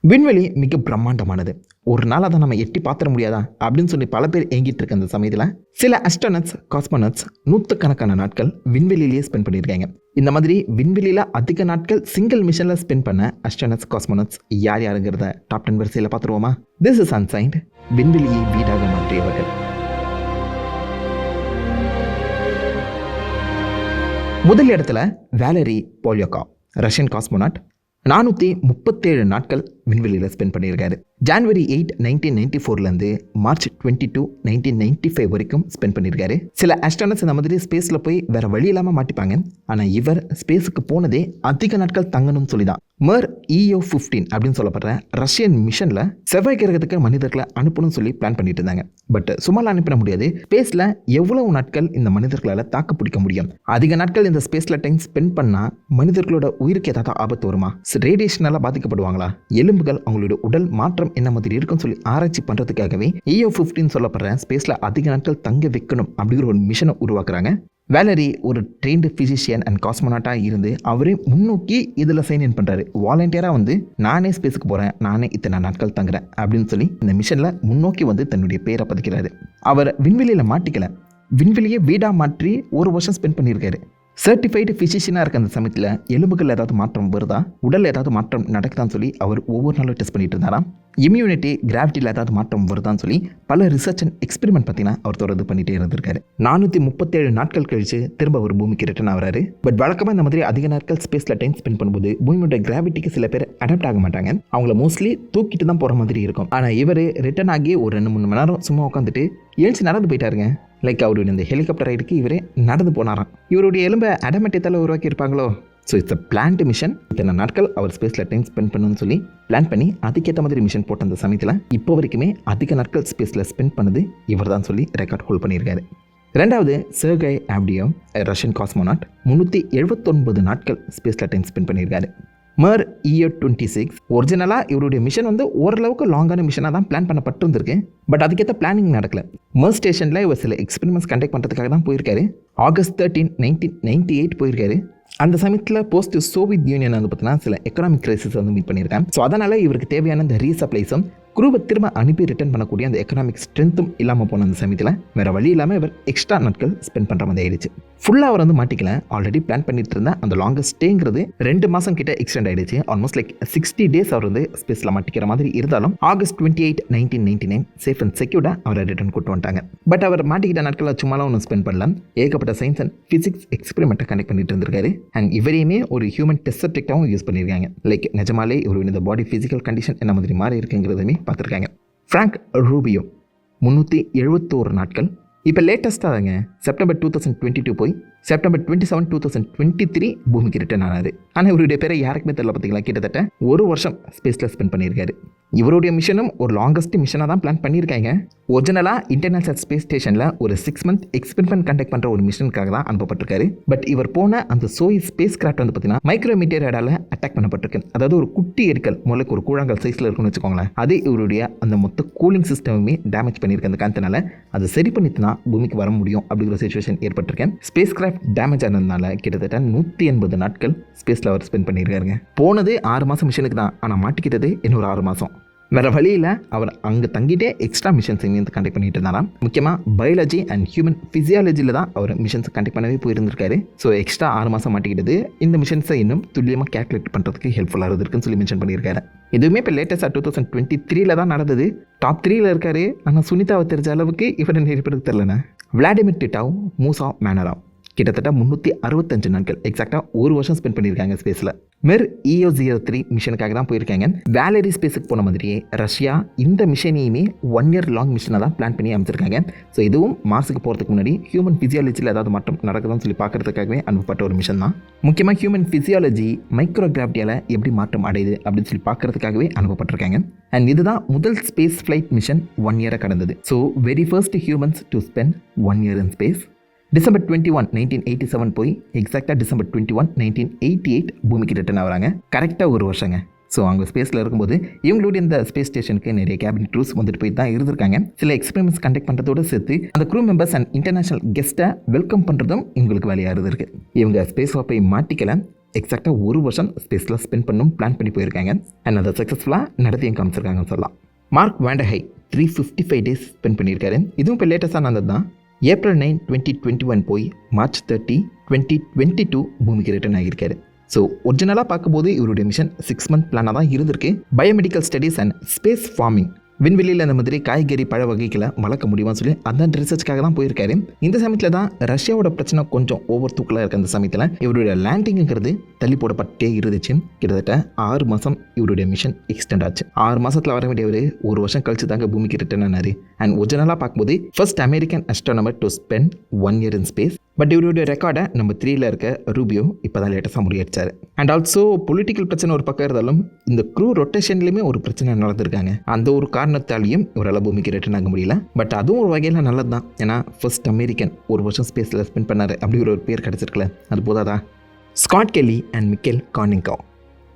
விண்வெளி மிக பிரம்மாண்டமானது. ஒரு நாள் அதை நம்ம எட்டி பார்த்துட முடியாதா? அப்படின்னு சொல்லி பல பேர் ஏங்கிட்டு இருக்க அந்த சமயத்தில் சில அஸ்ட்ரோனட்ஸ் காஸ்மோனட்ஸ் நூற்றுக்கணக்கான நாட்கள் விண்வெளியிலேயே ஸ்பெண்ட் பண்ணியிருக்காங்க. இந்த மாதிரி விண்வெளியில் அதிக நாட்கள் சிங்கிள் மிஷனில் ஸ்பெண்ட் பண்ண அஸ்டனட்ஸ் காஸ்மோனட்ஸ் யார் யாருங்கிறத டாப் டென் வரிசையில் பார்த்துருவோமா? திஸ் இஸ் அன்சைன்ட் விண்வெளியை வீடாக மாற்றியவர்கள். முதல் இடத்துல வேலரி போலியோகா ரஷ்யன் காஸ்மோனாட் நானூற்றி முப்பத்தேழு நாட்கள் விண்வெளியில் ஸ்பெண்ட் பண்ணியிருக்காரு. January eight nineteen ninety ஃபோர்லேருந்து March twenty two nineteen ninety five வரைக்கும் ஸ்பெண்ட் பண்ணியிருக்காரு சில ஆஸ்ட்ரானட்ஸ் இந்த மாதிரி ஸ்பேஸில் போய் வேறு வழி இல்லாமல் மாட்டிப்பாங்க. ஆனால் இவர் ஸ்பேஸுக்கு போனதே அதிக நாட்கள் தங்கணும்னு சொல்லி தான் மர் இஓ ஃபிஃப்டீன் அப்படின்னு சொல்லப்படுற ரஷ்யன் மிஷனில் செவ்வாய் கிரகத்துக்கு மனிதர்களை அனுப்பணும்னு சொல்லி பிளான் பண்ணிட்டு இருந்தாங்க. பட் சும்மாலாம் அனுப்பிட முடியாது. ஸ்பேஸில் எவ்வளவு நாட்கள் இந்த மனிதர்களால் தாக்கு பிடிக்க முடியும்? அதிக நாட்கள் இந்த ஸ்பேஸில் டைம் ஸ்பெண்ட் பண்ணால் மனிதர்களோட உயிருக்கு ஏதாவது ஆபத்து வருமா? ரேடியேஷனால் பாதிக்கப்படுவாங்களா? எலும்புகள் அவங்களோட உடல் மாற்றம் என்ன மாதிரி இருக்குன்னு சொல்லி ஆராய்ச்சி பண்ணுறதுக்காகவே இஓ ஃபிஃப்டின் சொல்லப்படுற ஸ்பேஸில் அதிக நாட்கள் தங்க வைக்கணும் அப்படிங்கிற ஒரு மிஷனை உருவாக்குறாங்க. வேலரி ஒரு ட்ரெயின்டு ஃபிசிஷியன் அண்ட் காஸ்மோனாட்டாக இருந்து அவரே முன்னோக்கி இதில் சைன் இன் பண்ணுறாரு வாலண்டியராக வந்து நானே ஸ்பேஸுக்கு போகிறேன் நானே இத்தனை நாட்கள் தங்குறேன். அப்படின்னு சொல்லி இந்த மிஷனில் முன்னோக்கி வந்து தன்னுடைய பேரை பதிக்கிறாரு. அவர் விண்வெளியில் மாட்டிக்கல. விண்வெளியை வீடாக மாற்றி ஒரு வருஷம் ஸ்பெண்ட் பண்ணியிருக்காரு. சர்டிஃபைடு ஃபிசிஷியனாக இருக்க அந்த சமயத்தில் எலும்புகள் ஏதாவது மாற்றம் வருதா? உடல் ஏதாவது மாற்றம் நடக்குதான்னு சொல்லி அவர் ஒவ்வொரு நாளும் டெஸ்ட் பண்ணிட்டு இருந்தாராம். இம்யூனிட்டி கிராவிட்டியில் ஏதாவது மாற்றம் வருதான்னு சொல்லி பல ரிசர்ச் அண்ட் எக்ஸ்பெரிமெண்ட் பார்த்தீங்கன்னா அவர் தொடர்ந்து பண்ணிகிட்டே இருந்திருக்காரு. நானூற்றி முப்பத்தேழு நாட்கள் கழித்து திரும்ப ஒரு பூமிக்கு ரிட்டர்ன் ஆகிறாரு. பட் வழக்கமாக இந்த மாதிரி அதிக நாட்கள் ஸ்பேஸில் டைம் ஸ்பெண்ட் பண்ணும்போது பூமியோட கிராவிட்டிக்கு சில பேர் அடாப்ட் ஆக மாட்டாங்க. அவங்கள மோஸ்ட்லி தூக்கிட்டு தான் போகிற மாதிரி இருக்கும். ஆனால் இவர் ரிட்டர்ன் ஆகி ஒரு ரெண்டு மூணு மணி நேரம் சும்மா உட்காந்துட்டு எழுச்சி நடந்து போயிட்டாருங்க. லைக் அவருடைய இந்த ஹெலிகாப்டர் ரைடுக்கு இவரே நடந்து போனாராம். இவருடைய எலும்பை அடமெட்டியத்தால் உருவாக்கி இருப்பாங்களோ so it's a planned mission இத்தனை நாட்கள் அவர் ஸ்பேஸில் டைம் ஸ்பெண்ட் பண்ணணும்னு சொல்லி பிளான் பண்ணி அதுக்கேற்ற மாதிரி மிஷன் போட்ட அந்த சமயத்தில் இப்போ வரைக்குமே அதிக நாட்கள் ஸ்பேஸில் ஸ்பெண்ட் பண்ணது இவர் தான் சொல்லி ரெக்கார்ட் ஹோல்ட் பண்ணியிருக்காரு. ரெண்டாவது சர்கை ஆப்டியோ ரஷ்யன் காஸ்மோனாட் முந்நூற்றி எழுபத்தொன்பது நாட்கள் ஸ்பேஸில் டைம் ஸ்பெண்ட் பண்ணியிருக்காரு. மர் இயர் டுவெண்ட்டி சிக்ஸ் ஒரிஜினலாக இவருடைய மிஷன் வந்து ஓரளவுக்கு லாங்கான மிஷனாக தான் பிளான் பண்ணப்பட்டிருந்திருக்கு பட் அதுக்கேற்ற பிளானிங் நடக்கல. மர் ஸ்டேஷனில் இவர் சில எக்ஸ்பெரிமெண்ட்ஸ் கண்டக்ட் பண்ணுறதுக்காக தான் போயிருக்காரு. August thirteen nineteen ninety eight போயிருக்காரு. அந்த சமயத்தில் போஸ்ட் சோவியத் யூனியன் வந்து பார்த்தீங்கன்னா சில எக்கனாமிக் கிரைசிஸ் வந்து மீட் பண்ணியிருக்கேன். ஸோ அதனால் இவருக்கு தேவையான இந்த ரீசப்ளைஸும் குரூவை திரும்ப அனுப்பி ரிட்டர்ன் பண்ணக்கூடிய அந்த எக்கனாமிக் ஸ்ட்ரென்த்தும் இல்லாமல் போன அந்த சமயத்தில் வேறு வழி இல்லாமல் இவர் எக்ஸ்ட்ரா நாட்கள் ஸ்பெண்ட் பண்ணுற மாதிரி ஆயிடுச்சு. ஃபுல்லாக அவர் வந்து மாட்டிக்கல. ஆல்ரெடி பிளான் பண்ணிட்டு இருந்த அந்த லாங்கஸ்ட் ஸ்டேங்கிறது ரெண்டு மாதம் கிட்ட எக்ஸ்டெண்ட் ஆயிடுச்சு. ஆல்மோஸ்ட் லைக் சிக்ஸ்டி டேஸ் அவர் வந்து ஸ்பேஸில் மாட்டிக்கிற மாதிரி இருந்தாலும் August twenty eight nineteen ninety nine safe and செக்யூர்டாக அவரை ரிட்டர்ன் கூட்டு வந்துட்டாங்க. பட் அவர் மாட்டிக்கிட்ட நாட்களில் சும்மாலாம் ஒன்றும் ஸ்பெண்ட் பண்ணலாம் ஏகப்பட்ட சயின்ஸ் அண்ட் ஃபிசிக்ஸ் எக்ஸ்பெரிமெண்ட்டை கனெக்ட் பண்ணிட்டு இருந்திருக்காரு. அண்ட் இவரையுமே ஒரு ஹியூமன் டெஸ்ட் சப்ஜெக்டாகவும் யூஸ் பண்ணியிருக்காங்க லைக் நிஜமாலே இவருடைய இந்த பாடி ஃபிசிக்கல் கண்டிஷன் என்ன மாதிரி மாறி இருக்குங்கிறதுமே பார்த்துருக்காங்க. ஃப்ராங்க் ரூபியோ முந்நூற்றி எழுபத்தோரு நாட்கள். இப்போ லேட்டஸ்ட்டாக September two thousand twenty two போய் September twenty seven two thousand twenty three பூமிக்கு ரிட்டர்ன் ஆனார். ஆனால் இவருடைய பேரை யாருக்குமே தெரியல பார்த்தீங்களா கிட்டத்தட்ட ஒரு வருஷம் ஸ்பேஸில் ஸ்பெண்ட் பண்ணியிருக்காரு. இவருடைய மிஷனும் ஒரு லாங்கஸ்ட் மிஷனாக தான் பிளான் பண்ணியிருக்காங்க. ஒரிஜினலாக இன்டர்நேஷனல் ஸ்பேஸ் ஸ்டேஷனில் ஒரு சிக்ஸ் மந்த் எக்ஸ்பெரிமெண்ட் கண்டக்ட் பண்ணுற ஒரு மிஷனுக்காக தான் அனுப்பப்பட்டிருக்காரு. பட் இவர் போன அந்த சோய் ஸ்பேஸ் கிராஃப்ட் வந்து பார்த்தீங்கன்னா மைக்ரோமீட்டர் ரேடால அட்டாக் பண்ணப்பட்டிருக்கு. அதாவது ஒரு குட்டி எரிக்கல் முதலுக்கு ஒரு கூழாங்கல் சைஸில் இருக்குன்னு வச்சுக்கோங்களேன். அது இவருடைய அந்த மொத்த கூலிங் சிஸ்டமுமே டேமேஜ் பண்ணியிருக்கு அந்த காரணத்தினால அதை சரி பண்ணிட்டு தான் பூமிக்கு வர முடியும் அப்படிங்கிற சுச்சுவேஷன் ஏற்பட்டிருக்கேன் ஸ்பேஸ் கிராஃப்ட் டேமேஜ் ஆனதுனால கிட்டத்தட்ட நூற்றி எண்பது நாட்கள் ஸ்பேஸில் அவர் ஸ்பெண்ட் பண்ணியிருக்காருங்க. போனது ஆறு மாதம் மிஷனுக்கு தான். ஆனால் மாட்டிக்கிட்டது இன்னொரு ஆறு மாதம் வேறு வழியில் அவர் அங்கே தங்கிட்டே எக்ஸ்ட்ரா மிஷன்ஸ் இங்கேருந்து கண்டக்ட் பண்ணிட்டு இருந்தாராம். முக்கியமாக பயாலஜி அண்ட் ஹியூமன் ஃபிசியாலஜியில் தான் அவர் மிஷன்ஸ் கண்டக்ட் பண்ணவே போயிருந்திருக்காரு. ஸோ எக்ஸ்ட்ரா ஆறு மாதம் மாட்டிக்கிட்டது. இந்த மிஷன்ஸை இன்னும் துல்லியமாக கேல்குலேட் பண்ணுறதுக்கு ஹெல்ப்ஃபுல்லாக இருந்திருக்குன்னு சொல்லி மென்ஷன் பண்ணியிருக்காரு. எதுவுமே இப்போ லேட்டஸ்ட்டாக டூ தௌசண்ட் டுவெண்ட்டி த்ரீல தான் நடந்தது. டாப் த்ரீல இருக்காரு. ஆனால் சுனிதாவை தெரிஞ்ச அளவுக்கு இவரை நிறைய பேருக்கு தெரிலண்ணே விளாடிமிர் டிட்டாவும் மூசா மேனராவும் கிட்டத்தட்ட முந்நூற்றி அறுபத்தஞ்சு நாட்கள். எக்ஸாக்டாக ஒரு வருஷம் ஸ்பெண்ட் பண்ணியிருக்காங்க ஸ்பேஸில் Mir E O zero three மிஷனுக்காக தான் போயிருக்காங்க. வேலரி ஸ்பேஸுக்கு போன மாதிரியே ரஷ்யா இந்த மிஷனையுமே ஒன் இயர் லாங் மிஷனை தான் பிளான் பண்ணி அமைச்சிருக்காங்க. ஸோ இதுவும் மார்ஸுக்கு போகிறதுக்கு முன்னாடி ஹியூமன் ஃபிசியாலஜியில் ஏதாவது மாற்றம் நடக்குதுன்னு சொல்லி பார்க்குறதுக்காகவே அனுப்பப்பட்ட ஒரு மிஷன் தான். முக்கியமாக ஹியூமன் ஃபிசியாலஜி மைக்ரோ கிராவிட்டியால் எப்படி மாற்றம் அடையுது அப்படின்னு சொல்லி பார்க்கறதுக்காகவே அனுப்பப்பட்டிருக்காங்க. அண்ட் இதுதான் முதல் ஸ்பேஸ் ஃப்ளைட் மிஷன் ஒன் இயரை கடந்தது. So very first humans to spend one year in space December twenty one nineteen eighty seven போய் எக்ஸாக்டாக December twenty one nineteen eighty eight பூமிக்கு ரிட்டர்ன் ஆகிறாங்க. கரெக்டாக ஒரு வருஷங்க. ஸோ அவங்க ஸ்பேஸில் இருக்கும்போது இவங்களுடைய இந்த ஸ்பேஸ் ஸ்டேஷனுக்கு நிறைய கேபின் க்ரூஸ் வந்துட்டு போய் தான் இருந்திருக்காங்க. சில எக்ஸ்பெரிமெண்ட்ஸ் கண்டக்ட் பண்ணுறதோட சேர்த்து அந்த க்ரூ மெம்பர்ஸ் அண்ட் இன்டர்நேஷனல் கெஸ்ட்டை வெல்கம் பண்ணுறதும் இவங்களுக்கு வேலையாக இருந்திருக்கு. இவங்க ஸ்பேஸ் வாப்பை மாட்டிக்கல. எக்ஸாக்டாக ஒரு வருஷம் ஸ்பேஸில் ஸ்பெண்ட் பண்ணும் பிளான் பண்ணி போயிருக்காங்க. அண்ட் அதை சக்ஸஸ்ஃபுல்லாக நடத்தியும் காமிச்சிருக்காங்கன்னு சொல்லலாம். Mark Vande Hei three fifty five days spend பண்ணியிருக்காரு. இதுவும் இப்போ லேட்டஸ்டாக நடந்தது தான் April nine twenty twenty one போய் March thirty twenty twenty two பூமிக்கு ரிட்டர்ன் ஆகியிருக்காரு. ஸோ ஒரிஜினலாக பார்க்கும்போது இவருடைய மிஷன் சிக்ஸ் மந்த் பிளானாக தான் இருந்திருக்கு. Biomedical studies and space farming விண்வெளியில் இந்த மாதிரி காய்கறி பழ வகைகளை வளர்க்க முடியுமான்னு சொல்லி அந்த ரிசர்ச்க்காக தான் போயிருக்காரு. இந்த சமயத்தில் தான் ரஷ்யாவோட பிரச்சனை கொஞ்சம் ஓவர் தூக்கலாக இருக்க அந்த சமயத்தில் இவருடைய லேண்டிங்கிறது தள்ளி போடப்பட்டே இருந்துச்சு. கிட்டத்தட்ட ஆறு மாதம் இவருடைய மிஷன் எக்ஸ்டெண்ட் ஆச்சு. ஆறு மாதத்தில் வர வேண்டியவர் ஒரு வருஷம் கழிச்சு தாங்க பூமிக்கு ரிட்டர்ன் ஆனார். அண்ட் ஒரிஜினலாக பார்க்கும்போது first American astronomer to spend one year in space but இவருடைய ரெக்கார்டை நம்ம த்ரீல இருக்க ரூபியோ இப்போ தான் லேட்டஸ்ட்டாக முறியடிச்சார். அண்ட் ஆல்சோ பொலிட்டிக்கல் பிரச்சனை ஒரு பக்கம் இருந்தாலும் இந்த க்ரூ ரொட்டேஷன்லையுமே ஒரு பிரச்சனை நடந்திருக்காங்க. அந்த ஒரு காரணத்தாலையும் இவரால் பூமிக்கு ரிட்டர்ன் ஆக முடியல. பட் அதுவும் ஒரு வகையில் நல்லது தான் ஏன்னா ஃபர்ஸ்ட் அமெரிக்கன் ஒரு வருஷம் ஸ்பேஸில் ஸ்பெண்ட் பண்ணார். அப்படி ஒரு பேர் கிடச்சிருக்கல அது போதாதா? Scott Kelly and Mikhail Kornienko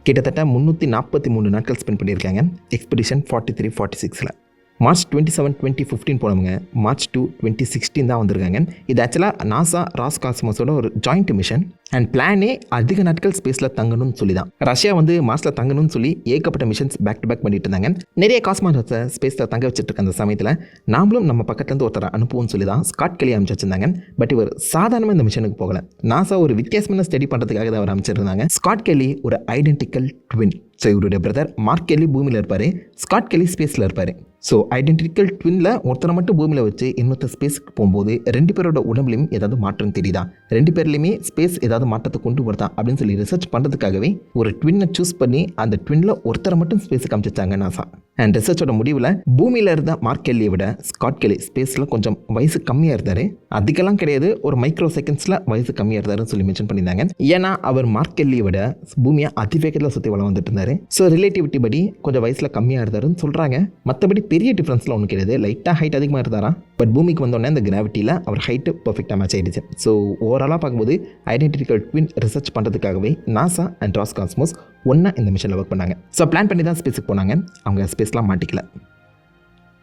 கிட்டத்தட்ட முந்நூற்றி நாற்பத்தி மூணு நாட்கள் ஸ்பெண்ட் பண்ணியிருக்காங்க. எக்ஸ்பெடிஷன் ஃபார்ட்டி த்ரீ ஃபார்ட்டி சிக்ஸில் March twenty seven twenty fifteen போனவங்க மார்ச் டூ டுவெண்ட்டி சிக்ஸ்டீன் தான் வந்திருக்காங்க. இது ஆக்சுவலாக நாசா ராஸ் காஸ்மோஸோட ஒரு ஜாயிண்ட் மிஷன் அண்ட் பிளானே அதிக நாட்கள் ஸ்பேஸில் தங்கணும்னு சொல்லி தான். ரஷ்யா வந்து மார்ஸில் தங்கணும்னு சொல்லி ஏகப்பட்ட மிஷன்ஸ் பேக் டு பேக் பண்ணிட்டு இருந்தாங்க. நிறைய காஸ்மோஸை ஸ்பேஸில் தங்க வச்சுட்டு இருக்க அந்த சமயத்தில் நாமளும் நம்ம பக்கத்துலேருந்து ஒருத்தரை அனுப்புவோம்னு சொல்லி தான் ஸ்காட் கிளி அமைச்சு வச்சிருந்தாங்க பட் இவர் சாதாரணமாக இந்த மிஷனுக்கு போகல. நாசா ஒரு வித்தியாசமான ஸ்டடி பண்ணுறதுக்காக தான் அவர் அமைச்சிருந்தாங்க ஸ்காட் கெலி ஒரு ஐடென்டிக்கல் ட்வின் ஸோ இவருடைய பிரதர் மார்க் கெல்லி பூமியில் இருப்பார். ஸ்காட் கெல்லி ஸ்பேஸில் இருப்பார். ஸோ ஐடென்டிக்கல் ட்வினில் ஒருத்தரை மட்டும் பூமியில் வச்சு இன்னொருத்தர் ஸ்பேஸுக்கு போகும்போது ரெண்டு பேரோட உடம்புலையும் ஏதாவது மாற்றம் தெரியுதா? ரெண்டு பேர்லையுமே ஸ்பேஸ் ஏதாவது மாற்றத்தை கொண்டு வருதா? அப்படின்னு சொல்லி ரிசர்ச் பண்ணுறதுக்காகவே ஒரு ட்வின்னை சூஸ் பண்ணி அந்த ட்வினில் ஒருத்தரை மட்டும் ஸ்பேஸுக்கு அமைச்சிச்சாங்க நாசா அண்ட் ரிசர்ச்சோட முடிவில் பூமியில் இருந்த மார்க் கெல்லியை விட ஸ்காட் கெல்லி ஸ்பேஸில் கொஞ்சம் வயசு கம்மியாக இருந்தார். அதுக்கெல்லாம் கிடையாது ஒரு மைக்ரோ செகண்ட்ஸில் வயசு கம்மியாக இருந்தாருன்னு சொல்லி மென்ஷன் பண்ணியிருந்தாங்க. ஏன்னா அவர் மார்க் கெல்லியை விட பூமியை அதிவேகத்தில் சுற்றி வளம் வந்துட்டு இருந்தார். ஸோ ரிலேட்டிவிட்டி படி கொஞ்சம் வயசில் கம்மியாக இருந்தாருன்னு சொல்கிறாங்க மற்றபடி பெரிய டிஃப்ரென்ஸ்லாம் ஒன்றும் கிடையாது. லைட்டாக ஹைட் அதிகமாக இருந்தாரா? பட் பூமிக்கு வந்தோடனே அந்த கிராவிட்டியில் அவர் ஹைட்டு பர்ஃபெக்டாக மேட்ச் ஆகிடுச்சு ஸோ ஓவராலாக பார்க்கும்போது ஐடென்டிக்கல் ட்வின் ரிசர்ச் பண்ணுறதுக்காகவே நாசா அண்ட் ராஸ் காஸ்மோஸ் ஒன்றா இந்த மிஷனில் ஒர்க் பண்ணாங்க. ஸோ பிளான் பண்ணி தான் ஸ்பேஸுக்கு போனாங்க. அவங்க ஸ்பேஸ்லாம் மாட்டிக்கல.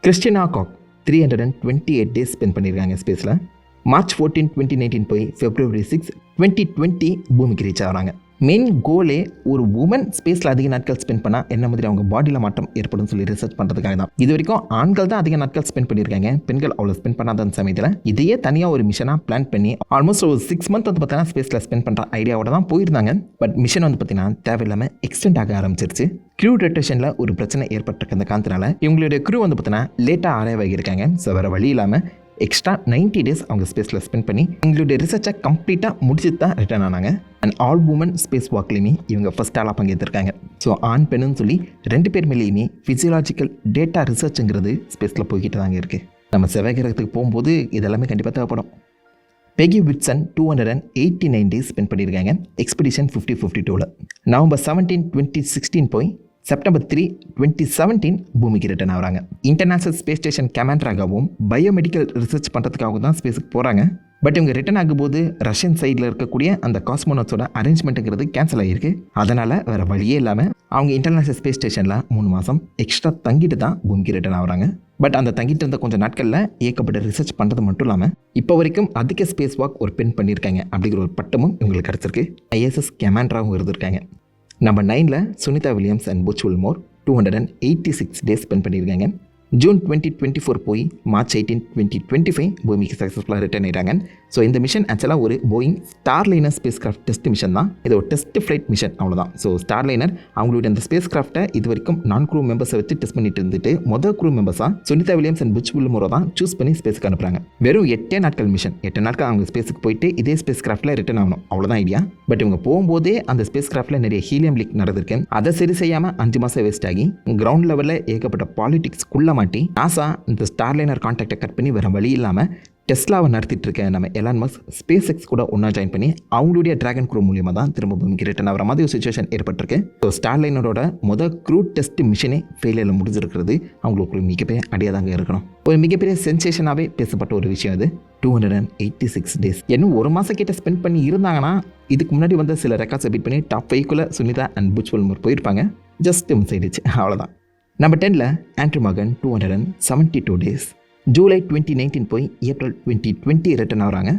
Christina Koch three hundred and twenty eight days spend பண்ணியிருக்காங்க ஸ்பேஸில். மார்ச் ஃபோர்டீன் டுவெண்ட்டி நைன்டீன் போய் ஃபெப்ரவரி சிக்ஸ் டுவெண்ட்டி டுவெண்ட்டி பூமிக்கு ரீச் ஆகிறாங்க. மெயின் கோலே ஒரு உமன் ஸ்பேஸில் அதிக நாட்கள் ஸ்பெண்ட் பண்ணால் என்ன மாதிரி அவங்க பாடியில் மாற்றம் ஏற்படும் சொல்லி ரிசர்ச் பண்ணுறதுக்காக தான். இது வரைக்கும் ஆண்கள் தான் அதிக நாட்கள் ஸ்பெண்ட் பண்ணியிருக்காங்க பெண்கள் அவ்வளோ ஸ்பெண்ட் பண்ணாத அந்த சமயத்தில் இதையே தனியாக ஒரு மிஷனாக பிளான் பண்ணி ஆல்மோஸ்ட் ஒரு சிக்ஸ் மந்த் வந்து பார்த்தீங்கன்னா ஸ்பேஸில் ஸ்பெண்ட் பண்ணுற ஐடியாவோட தான் போயிருந்தாங்க. பட் மிஷன் வந்து பார்த்தீங்கன்னா தேவையில்லாமல் எக்ஸ்டெண்ட் ஆக ஆரம்பிச்சிருச்சு. க்ரூ ரொட்டேஷனில் ஒரு பிரச்சனை ஏற்பட்டிருக்க அந்த காரணத்தினால இவங்களுடைய க்ரூ வந்து பார்த்தீங்கன்னா லேட்டாக அரைவ் ஸோ வேறு வழி இல்லாமல் எக்ஸ்ட்ரா நைன்ட்டி டேஸ் அவங்க ஸ்பேஸில் ஸ்பெண்ட் பண்ணி எங்களுடைய ரிசர்ச்சை கம்ப்ளீட்டாக முடிச்சுட்டு தான் ரிட்டர்ன் ஆனாங்க. அண்ட் ஆல் உமன் ஸ்பேஸ் வாக்லேயுமே இவங்க ஃபஸ்ட் ஆளாக பங்கேற்றிருக்காங்க ஸோ ஆண் பெண்ணுன்னு சொல்லி ரெண்டு பேர் மேலேயுமே ஃபிசியலாஜிக்கல் டேட்டா ரிசர்ச்சுங்கிறது ஸ்பேஸில் போய்கிட்டு தாங்க இருக்குது நம்ம செவ்வாய் போகும்போது இதெல்லாமே கண்டிப்பாக தேவைப்படும். Peggy Whitson two hundred and eighty nine days spend பண்ணியிருக்காங்க. எக்ஸ்பெடிஷன் ஃபிஃப்டி ஃபிஃப்டி டூவில் நவம்பர் செவன்டீன் டுவெண்ட்டி சிக்ஸ்டீன் போய் செப்டம்பர் த்ரீ டுவெண்ட்டி செவன்டீன் பூமிக்கு ரிட்டர்ன் ஆகிறாங்க இன்டர்நேஷனல் ஸ்பேஸ் ஸ்டேஷன் கமாண்டராகவும் பயோமெடிக்கல் ரிசர்ச் பண்ணுறதுக்காகவும் தான் ஸ்பேஸுக்கு போகிறாங்க பட் இவங்க ரிட்டர்ன் ஆகும்போது ரஷ்யன் சைடில் இருக்கக்கூடிய அந்த காஸ்மோனட்ஸோட அரேஞ்ச்மெண்ட்டுங்கிறது கேன்சல் ஆகிருக்கு அதனால் வேறு வழியே இல்லாமல் அவங்க இன்டர்நேஷனல் ஸ்பேஸ் ஸ்டேஷனில் மூணு மாதம் எக்ஸ்ட்ரா தங்கிட்டு தான் பூமிக்கு ரிட்டர்ன் ஆகுறாங்க பட் அந்த தங்கிட்டு இருந்த கொஞ்சம் நாட்களில் ஏகப்பட்ட ரிசர்ச் பண்ணுறது மட்டும் இல்லாமல் இப்போ வரைக்கும் அதிக ஸ்பேஸ் வாக் ஒரு பெண் பண்ணியிருக்காங்க அப்படிங்கிற ஒரு பட்டமும் இவங்களுக்கு கிடச்சிருக்கு. ஐஎஸ்எஸ் கமாண்டராகவும் இருந்திருக்காங்க. நம்பர் நைனில் Sunita Williams and Butch Wilmore two hundred and eighty six days spend பண்ணியிருக்காங்க. ஜூன் டுவெண்ட்டி டுவெண்ட்டி ஃபோர் போய் March eighteen twenty twenty five பூமிக்கு சக்ஸஸ்ஃபுல்லாக ரிட்டர்ன் ஆயிட்டாங்க. ஸோ இந்த மிஷன் ஆக்சுவலாக ஒரு Boeing Starliner spacecraft test mission தான். இது ஒரு டெஸ்ட் ஃப்ளைட் மிஷன் அவ்வளோதான் ஸோ ஸ்டார்லைனர் அவங்களுடைய அந்த ஸ்பேஸ் கிராஃப்ட்டை இது வரைக்கும் நான் குரூ மெம்பர்ஸை வச்சு டெஸ்ட் பண்ணிட்டு இருந்துட்டு மொதல் க்ரூ மெம்பர்ஸாக சுனிதா வில்லியம்ஸ் அண்ட் புச் முறை தான் சூஸ் பண்ணி ஸ்பேஸ்க்கு அனுப்புறாங்க. வெறும் எட்டே நாட்கள் மிஷன் எட்டு நாட்கள் அவங்க ஸ்பேஸுக்கு போயிட்டு இதே ஸ்பேஸ் கிராஃப்ட்டில் ரிட்டர்ன் ஆகணும். அவ்வளோதான் ஐடியா பட் இவங்க போகும்போதே அந்த ஸ்பேஸ் கிராஃப்ட்டில் நிறைய ஹீலியம் லீக் நடந்திருக்கு. அதை சரி செய்யாமல் அஞ்சு மாதம் வேஸ்ட் ஆகி கிரவுண்ட் லெவலில் ஏகப்பட்ட பாலிடிக்ஸ்க்குள்ளே மாட்டி நாசா இந்த ஸ்டார்லைனர் கான்டாக்டை கட் பண்ணி வேறு வழி இல்லாமல் டெஸ்லாவை நடத்திட்டு இருக்க நம்ம எலான் மஸ் ஸ்பேஸ் எக்ஸ் கூட ஒன்றா ஜாயின் பண்ணி அவங்களுடைய ட்ராகன் குரூ மூலியமாக தான் திரும்ப பூமிக்கு ரிட்டன் ஆகிற மாதிரி ஒரு சுச்சுவேஷன் ஏற்பட்டிருக்கு. ஸோ ஸ்டார்லைனரோட மொதல் க்ரூ டெஸ்ட் மிஷனே ஃபெயிலியரில் முடிஞ்சிருக்கிறது அவங்களுக்கு ஒரு மிகப்பெரிய அடியாதாங்க இருக்கணும். ஒரு மிகப்பெரிய சென்சேஷனாகவே பேசப்பட்ட ஒரு விஷயம் அது. Two hundred and eighty six days இன்னும் ஒரு மாதம் கிட்ட ஸ்பெண்ட் பண்ணி இருந்தாங்கன்னா இதுக்கு முன்னாடி வந்து சில ரெக்கார்ட்ஸை பீட் பண்ணி டாப் ஃபைவ்க்குள்ளே சுனிதா அண்ட் புச்வல்மூர் போயிருப்பாங்க. ஜஸ்ட் மிஸ் ஆயிடுச்சு அவ்வளோதான் number Daniil Andrew Morgan two hundred and seventy two days July twenty nineteen போய் ஏப்ரல் டுவெண்ட்டி டுவெண்ட்டி ரிட்டர்ன் ஆகிறாங்க.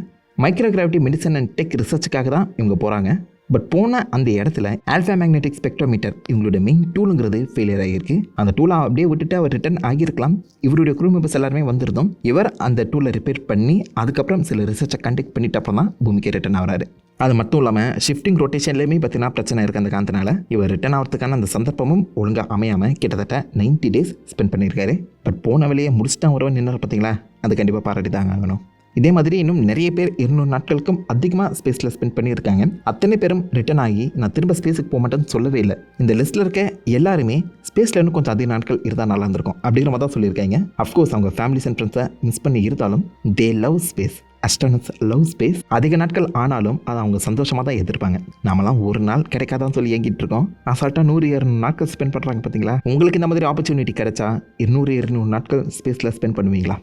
மைக்ரோகிராவிட்டி மெடிசன் அண்ட் டெக் ரிசர்ச்சுக்காக தான் இவங்க போகிறாங்க பட் போன அந்த இடத்துல ஆல்ஃபா மேக்னெட்டிக் ஸ்பெக்ட்ரோமீட்டர் இவங்களோட மெயின் டூலுங்கிறது ஃபெயிலியர் ஆகியிருக்கு அந்த டூலை அப்படியே விட்டுட்டு அவர் ரிட்டர்ன் ஆகியிருக்கலாம். இவருடைய குரூ மெம்பர்ஸ் எல்லாருமே வந்திருந்தோம். இவர் அந்த டூலை ரிப்பேர் பண்ணி அதுக்கப்புறம் சில ரிசர்ச்சை கண்டக்ட் பண்ணிட்டு அப்புறம் தான் பூமிக்கு ரிட்டர்ன் ஆகிறாரு. அது மட்டும் இல்லாமல் ஷிஃப்டிங் ரொட்டேஷன்லேயுமே பார்த்தீங்கன்னா பிரச்சனை இருக்குது அந்த காரணத்தினால. இவர் ரிட்டர்ன் ஆகிறதுக்கான அந்த சந்தர்ப்பமும் ஒழுங்காக அமையாமல் கிட்டத்தட்ட 90 டேஸ் ஸ்பெண்ட் பண்ணியிருக்காரு பட் போன வேலையை முடிச்சுட்டான் ஒருவன் நின்று பார்த்தீங்களா அது கண்டிப்பாக பாராட்டி தாங்க ஆகணும். இதே மாதிரி இன்னும் நிறைய பேர் இருநூறு நாட்களுக்கும் அதிகமாக ஸ்பேஸில் ஸ்பெண்ட் பண்ணியிருக்காங்க. அத்தனை பேரும் ரிட்டர்ன் ஆகி நான் திரும்ப ஸ்பேஸுக்கு போக மாட்டேன்னு சொல்லவே இல்லை. இந்த லிஸ்ட்டில் இருக்க எல்லாருமே ஸ்பேஸில் இன்னும் கொஞ்சம் அதிக நாட்கள் இருந்தால் நல்லா இருந்திருக்கும். அப்படிங்கிற மாதிரி தான் சொல்லியிருக்காங்க. அஃப்கோர்ஸ் அவங்க ஃபேமிலிஸ் அண்ட் ஃப்ரெண்ட்ஸை மிஸ் பண்ணி இருந்தாலும் they love space astronauts love space அதிக நாட்கள் ஆனாலும் அதை அவங்க சந்தோஷமாக தான் எதிர்ப்பாங்க. நம்மளாம் ஒரு நாள் கிடைக்காதான்னு சொல்லி ஏங்கிட்டு இருக்கோம். அசால்ட்டாக நூறு இரநூறு நாட்கள் ஸ்பெண்ட் பண்ணுறாங்க பார்த்தீங்களா உங்களுக்கு இந்த மாதிரி ஆப்பர்ச்சுனிட்டி கிடைச்சா இருநூறு இருநூறு நாட்கள் ஸ்பேஸில் ஸ்பெண்ட் பண்ணுவீங்களா?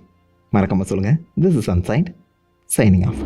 மறக்காமல் சொல்லுங்கள் this is ancient signing off